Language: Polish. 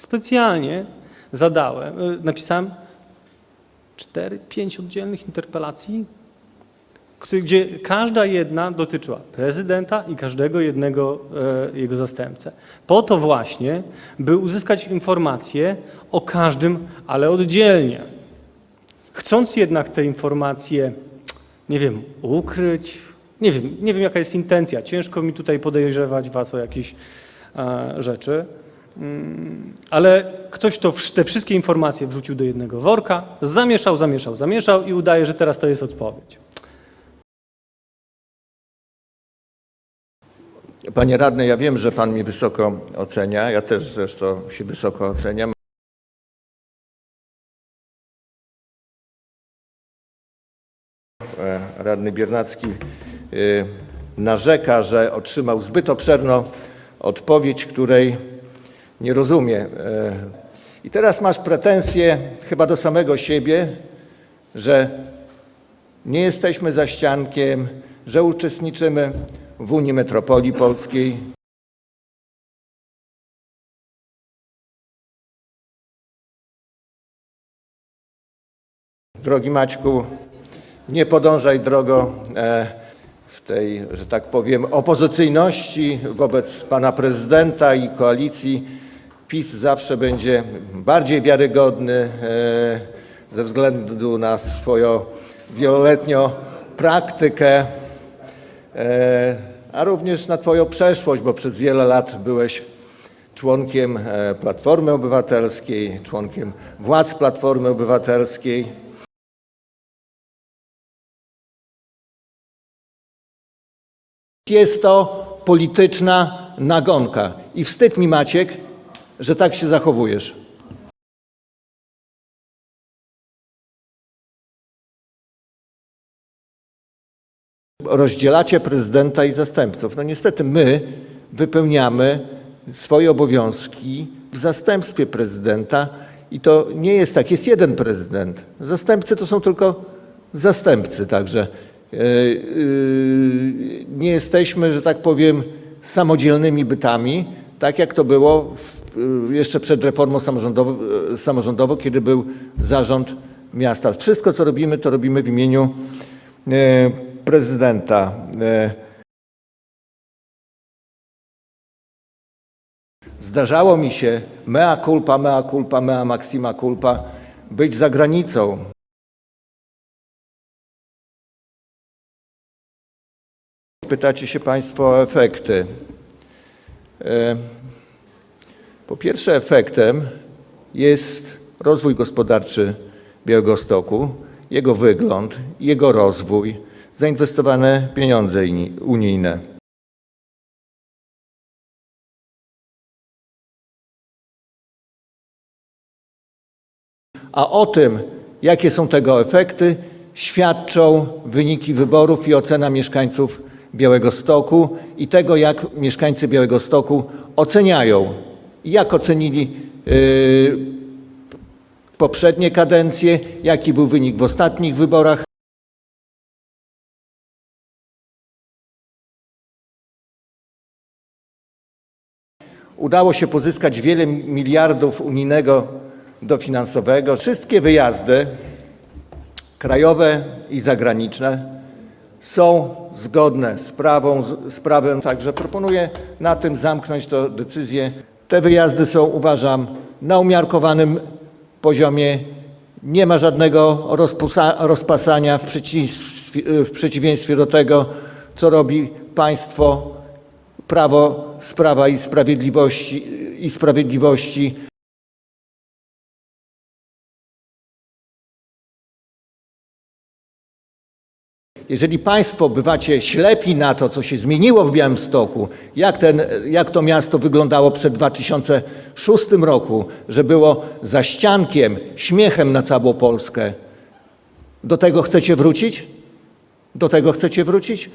Specjalnie zadałem, y, napisałem cztery, pięć oddzielnych interpelacji, gdzie każda jedna dotyczyła prezydenta i każdego jednego e, jego zastępcę. Po to właśnie, by uzyskać informacje o każdym, ale oddzielnie. Chcąc jednak te informacje, nie wiem, ukryć, nie wiem, nie wiem jaka jest intencja, ciężko mi tutaj podejrzewać was o jakieś e, rzeczy, ale ktoś to, te wszystkie informacje wrzucił do jednego worka, zamieszał, zamieszał, zamieszał i udaje, że teraz to jest odpowiedź. Panie radny, ja wiem, że pan mnie wysoko ocenia. Ja też zresztą się wysoko oceniam. E, Radny Biernacki e, narzeka, że otrzymał zbyt obszerną odpowiedź, której nie rozumie. E, I teraz masz pretensje chyba do samego siebie, że nie jesteśmy za ściankiem, że uczestniczymy w Unii Metropolii Polskiej. Drogi Maćku, nie podążaj drogą e, w tej, że tak powiem, opozycyjności wobec pana prezydenta i koalicji. PiS zawsze będzie bardziej wiarygodny e, ze względu na swoją wieloletnią praktykę, e, a również na Twoją przeszłość, bo przez wiele lat byłeś członkiem e, Platformy Obywatelskiej, członkiem władz Platformy Obywatelskiej. Jest to polityczna nagonka i wstyd mi Maciek, że tak się zachowujesz. Rozdzielacie prezydenta i zastępców. No niestety my wypełniamy swoje obowiązki w zastępstwie prezydenta i to nie jest tak. Jest jeden prezydent. Zastępcy to są tylko zastępcy, także e, yy, nie jesteśmy, że tak powiem, samodzielnymi bytami, tak jak to było w, jeszcze przed reformą samorządową, yy, samorządową, kiedy był zarząd miasta. Wszystko, co robimy, to robimy w imieniu yy, prezydenta. Zdarzało mi się mea culpa, mea culpa, mea maxima culpa być za granicą. Pytacie się Państwo o efekty. Po pierwsze, efektem jest rozwój gospodarczy Białegostoku, jego wygląd, jego rozwój, zainwestowane pieniądze unijne. A o tym, jakie są tego efekty, świadczą wyniki wyborów i ocena mieszkańców Białegostoku i tego, jak mieszkańcy Białegostoku oceniają, jak ocenili yy, poprzednie kadencje, jaki był wynik w ostatnich wyborach. Udało się pozyskać wiele miliardów unijnego dofinansowego. Wszystkie wyjazdy, krajowe i zagraniczne, są zgodne z, prawą, z prawem, także proponuję na tym zamknąć tę decyzję. Te wyjazdy są, uważam, na umiarkowanym poziomie. Nie ma żadnego rozpasania w w przeciwieństwie do tego, co robi państwo Prawo, Sprawa i Sprawiedliwości, i Sprawiedliwości. Jeżeli Państwo bywacie ślepi na to, co się zmieniło w Białymstoku, jak, ten, jak to miasto wyglądało przed 2006 roku, że było za ściankiem, śmiechem na całą Polskę, do tego chcecie wrócić? Do tego chcecie wrócić?